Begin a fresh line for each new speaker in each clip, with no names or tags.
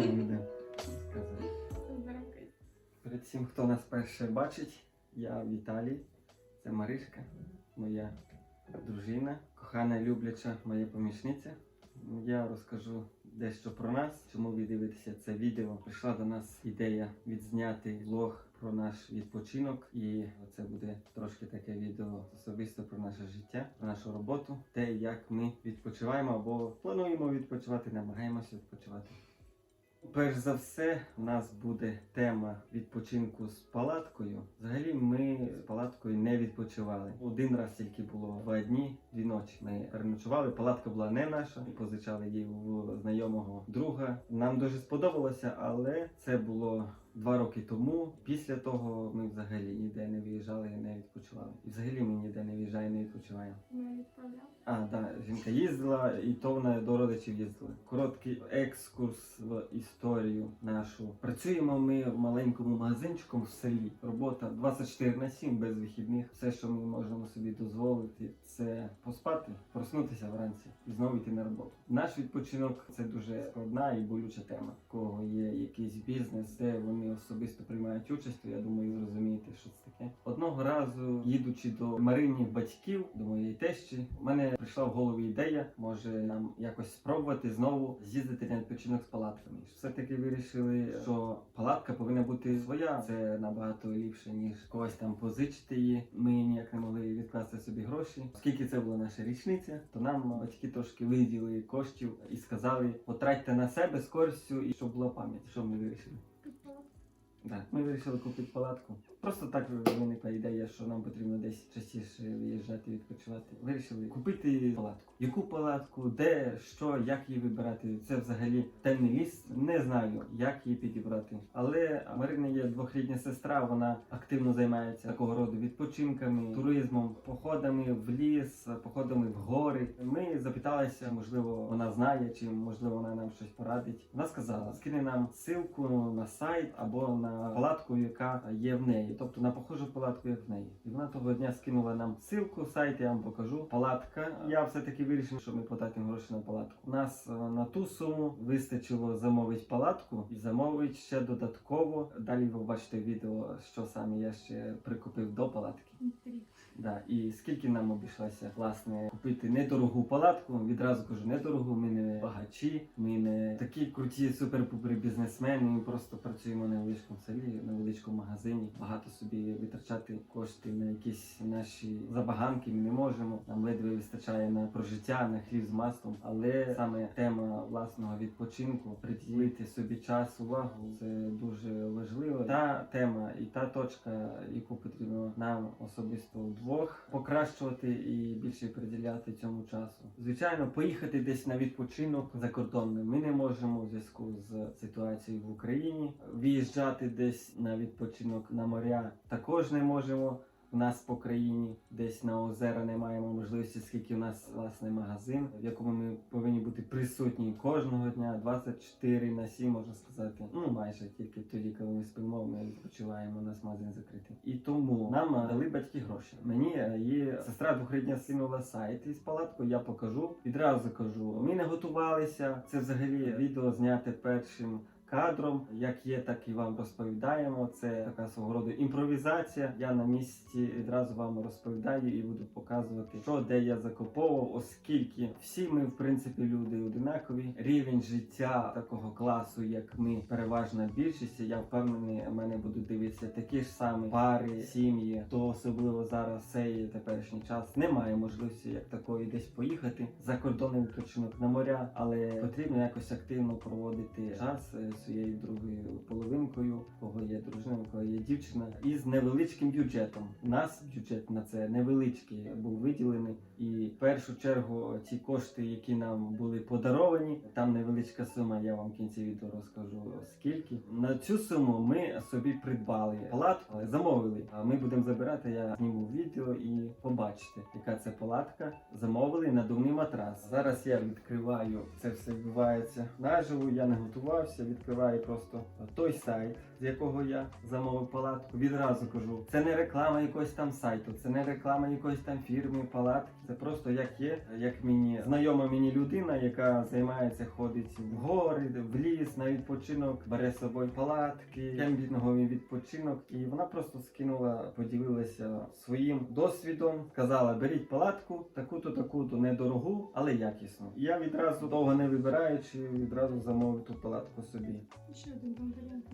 будемо сказати. Перед всім, хто нас перше бачить, я Віталій, це Маришка, моя дружина, кохана, любляча моя помічниця. Я розкажу дещо про нас, чому ви дивитеся це відео. Прийшла до нас ідея відзняти влог про наш відпочинок, і це буде трошки таке відео особисто про наше життя, про нашу роботу, те, як ми відпочиваємо або плануємо відпочивати, намагаємося відпочивати. Перш за все, у нас буде тема відпочинку з палаткою. Взагалі, ми з палаткою не відпочивали. Один раз тільки було два дні, дві ночі. Ми переночували. Палатка була не наша. Ми позичали її у знайомого друга. Нам дуже сподобалося, але це було два роки тому. Після того ми взагалі ніде не виїжджали і не відпочивали. І взагалі ми ніде не виїжджаємо, не відпочиваємо.
Не відправляв.
А, так, жінка їздила, і то вона до родичів їздила. Короткий екскурс в історію нашу. Працюємо ми в маленькому магазинчику в селі. Робота 24 на 7 без вихідних. Все, що ми можемо собі дозволити, це поспати, проснутися вранці і знову йти на роботу. Наш відпочинок це дуже складна і болюча тема. У кого є якийсь бізнес, де вони особисто приймають участь, то я думаю, ви розумієте, що це таке. Одного разу, їдучи до Маринів батьків, до моєї тещі, у мене прийшла в голову ідея, може нам якось спробувати знову з'їздити на відпочинок з палатками. Все-таки вирішили, що палатка повинна бути своя. Це набагато ліпше, ніж когось там позичити її. Ми ніяк не могли відкласти собі гроші. Оскільки це була наша річниця, то нам батьки трошки виділи коштів і сказали, потратьте на себе з користю і щоб була пам'ять. Що ми вирішили? Да. Ми вирішили купити палатку. Просто так виникла ідея, що нам потрібно десь частіше виїжджати відпочивати. Вирішили купити палатку. Яку палатку, де, що, як її вибирати. Це взагалі темний ліс. Не знаю, як її підібрати. Але Марина є двохрідня сестра. Вона активно займається такого роду відпочинками, туризмом, походами в ліс, походами в гори. Ми запиталися, можливо, вона знає, чи можливо вона нам щось порадить. Вона сказала, скине нам ссылку на сайт або на палатку, яка є в неї, тобто на похожу палатку, як в неї. І вона того дня скинула нам ссылку, сайт я вам покажу. Палатка. Я все таки вирішив, що ми потратимо гроші на палатку. У нас е, на ту суму вистачило замовити палатку і замовити ще додатково. Далі ви бачите відео, що саме я ще прикупив до палатки. Да, і скільки нам обійшлося власне купити недорогу палатку. Відразу кажу, недорогу. Ми не багачі, ми не такі круті супер-пупер бізнесмени. Ми просто працюємо на невеличкому селі, на невеличкому магазині. Багато собі витрачати кошти на якісь наші забаганки. Ми не можемо. Нам ледве вистачає на прожиття, на хліб з маслом. Але саме тема власного відпочинку, приділити собі час, увагу це дуже важливо. Та тема і та точка, яку потрібно нам особисто вдвох покращувати і більше приділяти цьому часу. Звичайно, поїхати десь на відпочинок за кордоном ми не можемо в зв'язку з ситуацією в Україні. Виїжджати десь на відпочинок на моря також не можемо. У нас по країні десь на озера не маємо можливості, скільки у нас власне магазин, в якому ми повинні бути присутні кожного дня, 24 на 7, можна сказати. Ну майже тільки тоді, коли ми спимо, ми відпочиваємо, у нас магазин закритий. І тому нам е, дали батьки гроші. Мені е, її сестра двохрідня скинула сайт із палаткою, я покажу. Відразу кажу, ми не готувалися. Це взагалі відео зняте першим кадром. Як є, так і вам розповідаємо. Це така свого роду імпровізація. Я на місці відразу вам розповідаю і буду показувати, що де я закуповував, оскільки всі ми, в принципі, люди одинакові. Рівень життя такого класу, як ми, переважна більшість. Я впевнений, мене будуть дивитися такі ж самі пари, сім'ї. То особливо зараз цей теперішній час немає можливості як такої десь поїхати за кордонний відпочинок на моря, але потрібно якось активно проводити час е, своєю другою половинкою, кого є дружина, кого є дівчина, і з невеличким бюджетом. У нас бюджет на це невеличкий був виділений, і в першу чергу ці кошти, які нам були подаровані, там невеличка сума. Я вам в кінці відео розкажу скільки. На цю суму ми собі придбали палатку, але замовили. А ми будемо забирати. Я зніму відео і побачите, яка це палатка. Замовили надувний матрас. Зараз я відкриваю це все відбувається наживо. Я не готувався. Відкриваю просто той сайт, з якого я замовив палатку. Відразу кажу, це не реклама якогось там сайту, це не реклама якоїсь там фірми, палатки. Це просто як є, як мені знайома мені людина, яка займається, ходить в гори, в ліс на відпочинок, бере з собою палатки, кемпінговий відпочинок. І вона просто скинула, поділилася своїм досвідом. Сказала: беріть палатку, таку-то, таку-то недорогу, але якісну. І я відразу довго не вибираючи, відразу замовив ту палатку собі.
Ще один варіант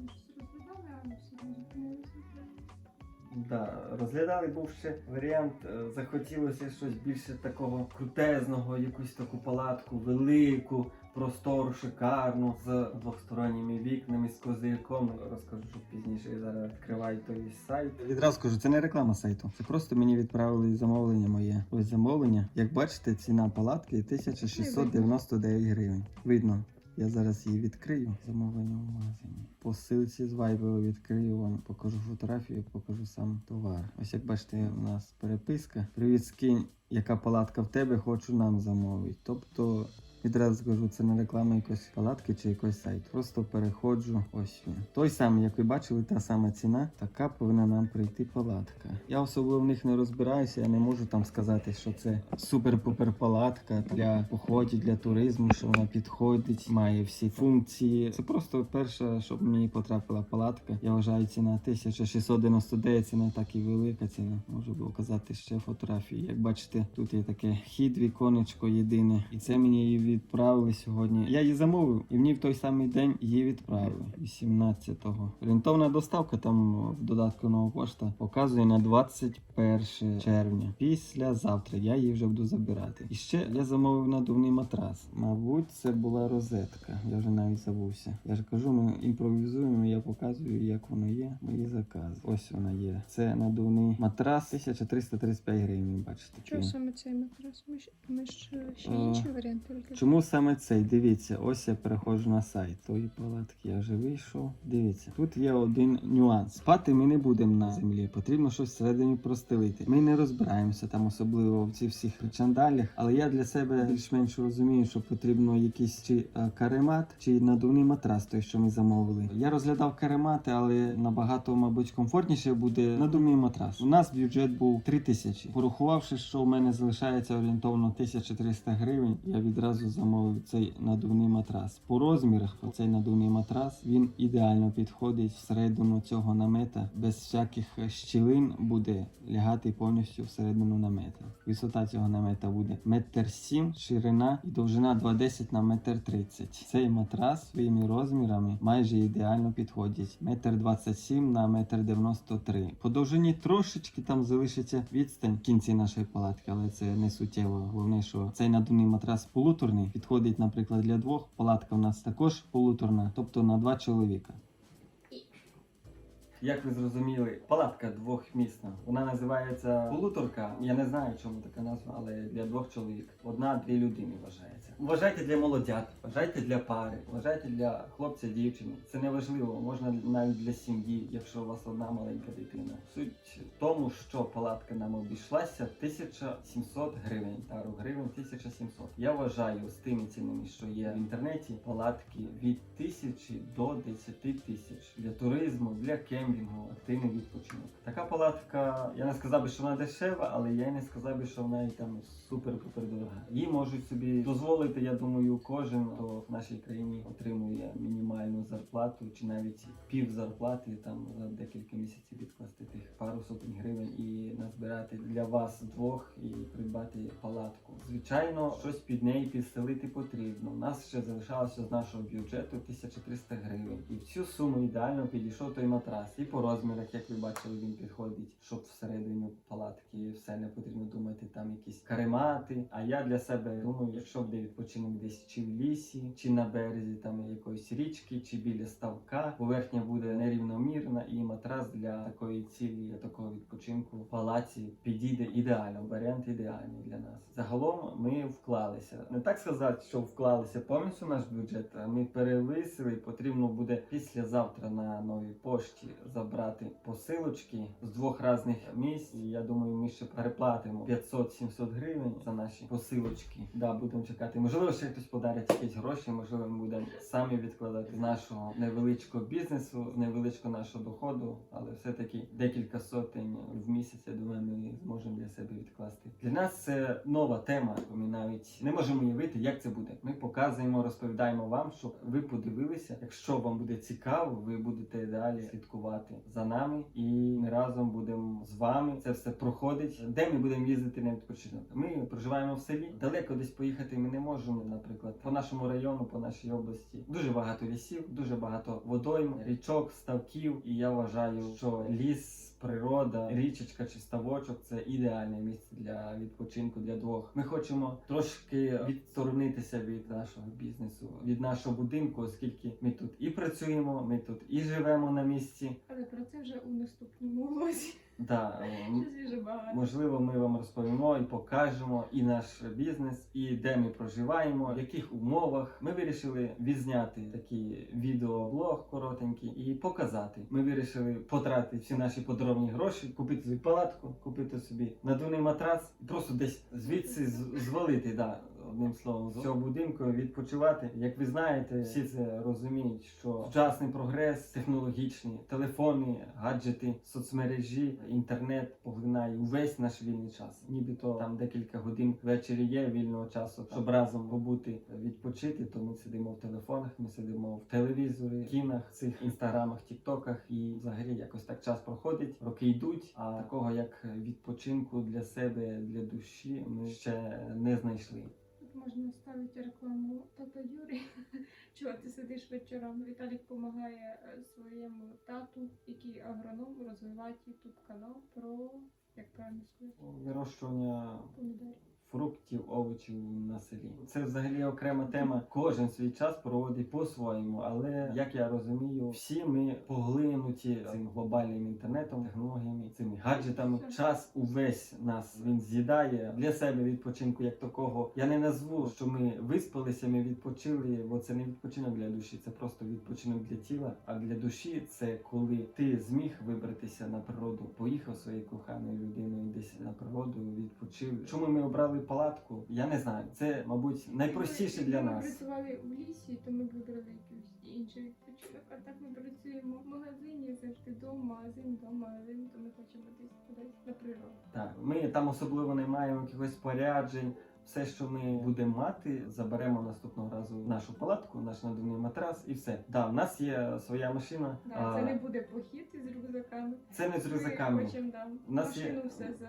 Да, розглядали був ще варіант, е, захотілося щось більше такого крутезного, якусь таку палатку велику, простору, шикарну, з двосторонніми вікнами, з козирком. Розкажу що пізніше. Я зараз відкриваю той сайт. Відразу скажу, це не реклама сайту. Це просто мені відправили замовлення моє. Ось замовлення. Як бачите, ціна палатки 1699 гривень. Видно. Я зараз її відкрию. Замовлення в магазині. По ссылці з Viber відкрию вам, покажу фотографію, покажу сам товар. Ось як бачите, у нас переписка. Привіт, скинь, яка палатка в тебе, хочу нам замовити. Тобто. Відразу скажу, це не реклама якоїсь палатки чи якийсь сайт. Просто переходжу. Ось він. Той самий, як ви бачили, та сама ціна, така повинна нам прийти палатка. Я особливо в них не розбираюся, я не можу там сказати, що це супер-пупер палатка для походів, для туризму, що вона підходить, має всі функції. Це просто перше, щоб мені потрапила палатка. Я вважаю, ціна 1699, ціна так і велика ціна. Можу показати ще фотографії. Як бачите, тут є таке хід, віконечко єдине, і це мені її відправили сьогодні. Я її замовив, і мені в той самий день її відправили 18-го. Орієнтовна доставка там в додатку нова пошта показує на 21 червня. Післязавтра я її вже буду забирати. І ще я замовив надувний матрас. Мабуть, це була розетка. Я вже навіть забувся. Я ж кажу, ми імпровізуємо, я показую, як воно є. Мої закази. Ось вона є. Це надувний матрас 1335 гривень. Бачите.
Саме цей матрас? Ми, ж- ми ж е, ще
А,
інші варіанти розглядали.
Чому саме цей? Дивіться, ось я переходжу на сайт тої палатки. Я вже вийшов. Дивіться, тут є один нюанс. Спати ми не будемо на землі. Потрібно щось всередині простелити. Ми не розбираємося там, особливо в цих всіх причандалях. Але я для себе більш-менш розумію, що потрібно якийсь чи е, каремат, чи надувний матрас, той, що ми замовили. Я розглядав каремати, але набагато, мабуть, комфортніше буде надувний матрас. У нас бюджет був 3 тисячі. Порахувавши, що в мене залишається орієнтовно 1300 гривень, я відразу замовив цей надувний матрас. По розмірах цей надувний матрас він ідеально підходить всередину цього намета, без всяких щілин буде лягати повністю всередину намета. Висота цього намета буде метр сім, ширина і довжина 2,10 на метр 30. Цей матрас своїми розмірами майже ідеально підходить. Метр 27 на метр 93. По довжині трошечки там залишиться відстань в кінці нашої палатки, але це не суттєво. Головне, що цей надувний матрас полуторний підходить, наприклад, для двох. Палатка в нас також полуторна, тобто на два чоловіка. Як ви зрозуміли, палатка двохмісна. Вона називається полуторка. Я не знаю, чому така назва, але для двох чоловік. Одна-дві людини вважається. Вважайте для молодят, вважайте для пари, вважайте для хлопця, дівчини. Це не важливо, можна навіть для сім'ї, якщо у вас одна маленька дитина. Суть в тому, що палатка нам обійшлася 1700 гривень. Тару гривень 1700. Я вважаю з тими цінами, що є в інтернеті, палатки від 1000 до 10 тисяч для туризму, для кемпінгу, активний відпочинок. Така палатка, я не сказав би, що вона дешева, але я не сказав би, що вона і там супер-пупер дорога. Її можуть собі дозволити, я думаю, кожен, хто в нашій країні отримує мінімальну зарплату чи навіть пів зарплати там за декілька місяців відкласти тих пару сотень гривень і назбирати для вас двох і придбати палатку. Звичайно, щось під неї підстелити потрібно. У нас ще залишалося з нашого бюджету 1300 гривень. І в цю суму ідеально підійшов той матрас. І по розмірах, як ви бачили, він підходить, щоб всередину палатки все не потрібно думати, там якісь каремати. А я для себе думаю, якщо буде відпочинок десь чи в лісі, чи на березі там якоїсь річки, чи біля ставка, поверхня буде нерівномірна, і матрас для такої цілі, для такого відпочинку в палаці підійде ідеально. Варіант ідеальний для нас. Загалом ми вклалися. Не так сказати, що вклалися повністю наш бюджет. а Ми перевисили. Потрібно буде післязавтра на новій пошті забрати посилочки з двох різних місць. І я думаю, ми ще переплатимо 500-700 гривень за наші посилочки. Да, будемо чекати. Можливо, ще хтось подарить якісь гроші. Можливо, ми будемо самі відкладати з нашого невеличкого бізнесу, з невеличкого нашого доходу, але все-таки декілька сотень в місяць. Я думаю, ми зможемо для себе відкласти. Для нас це нова тема. Ми навіть не можемо уявити, як це буде. Ми показуємо, розповідаємо вам, щоб ви подивилися. Якщо вам буде цікаво, ви будете далі слідкувати за нами, і ми разом будемо з вами. Це все проходить. Де ми будемо їздити на відпочинок? Ми проживаємо в селі. Далеко десь поїхати ми не можемо. Наприклад, по нашому району, по нашій області дуже багато лісів, дуже багато водойм, річок, ставків. І я вважаю, що ліс. Природа, річечка чи ставочок це ідеальне місце для відпочинку для двох. Ми хочемо трошки відсторонитися від нашого бізнесу, від нашого будинку, оскільки ми тут і працюємо, ми тут і живемо на місці.
Але про це вже у наступному влозі.
Да, е. Можливо, ми вам розповімо і покажемо і наш бізнес, і де ми проживаємо, в яких умовах. Ми вирішили відзняти такий відеоблог коротенький і показати. Ми вирішили потратити всі наші подробні гроші, купити собі палатку, купити собі надувний матрац, просто десь звідси звалити. Да. Одним словом, з цього будинку відпочивати. Як ви знаєте, всі це розуміють, що сучасний прогрес, технологічні телефони, гаджети, соцмережі, інтернет поглинає увесь наш вільний час. Нібито там декілька годин ввечері є вільного часу, щоб разом побути відпочити. То ми сидимо в телефонах, ми сидимо в телевізорі, кінах, цих інстаграмах, тіктоках, і взагалі якось так час проходить, роки йдуть. А такого як відпочинку для себе, для душі, ми ще не знайшли.
Тут можна ставити рекламу тата Юрі. Чого ти сидиш вечором? Віталік допомагає своєму тату, який агроном, розвивати ютуб канал про як правильно сказати,
Вирощування
помідорів.
Фруктів, овочів на селі. Це взагалі окрема тема. Кожен свій час проводить по-своєму, але як я розумію, всі ми поглинуті цим глобальним інтернетом, технологіями, цими гаджетами. Час увесь нас він з'їдає для себе відпочинку як такого. Я не назву, що ми виспалися, ми відпочили, бо це не відпочинок для душі, це просто відпочинок для тіла. А для душі це коли ти зміг вибратися на природу, поїхав своєю коханою людиною десь на природу, відпочив. Чому ми обрали палатку? Я не знаю. Це, мабуть, найпростіше для
Ми
нас.
працювали в лісі, то ми вибрали якийсь інший відпочинок. А так ми працюємо в магазині, завжди вдома, магазин, вдома, магазин, то ми хочемо десь кудись на природу.
Так, ми там особливо не маємо якихось поряджень. Все, що ми будемо мати, заберемо наступного разу в нашу палатку, наш надувний матрас і все. Да, в нас є своя машина.
Да,
а,
це не буде похід із рюкзаками.
це не з
Ми
рюкзаками.
хочемо да,
У нас є-
все за,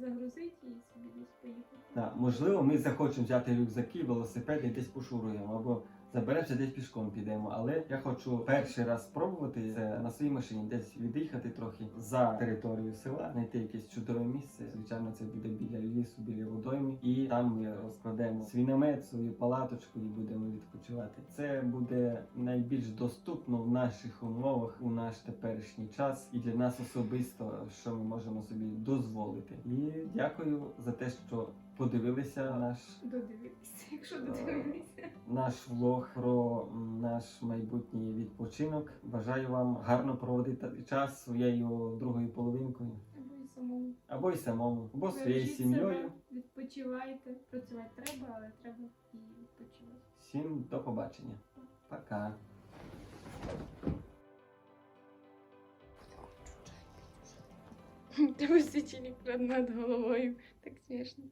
загрузити і собі десь поїхати.
Так, можливо, ми захочемо взяти рюкзаки, велосипеди і десь пошуруємо або заберемося десь пішком підемо. Але я хочу перший раз спробувати це на своїй машині, десь від'їхати трохи за територію села, знайти якесь чудове місце. Звичайно, це буде біля лісу, біля водойми, і там ми розкладемо свій намет, свою палаточку і будемо відпочивати. Це буде найбільш доступно в наших умовах у наш теперішній час і для нас особисто, що ми можемо собі дозволити. І дякую за те, що подивилися наш
Додивитися, якщо додивилися.
наш влог про наш майбутній відпочинок. Бажаю вам гарно проводити час своєю другою половинкою,
Або і самому.
або й самому, або своєю
Бережіть
сім'єю.
себе, Відпочивайте. Працювати треба, але треба і відпочивати.
Всім до побачення. Пока.
Тебе свічник над головою. Так смішно.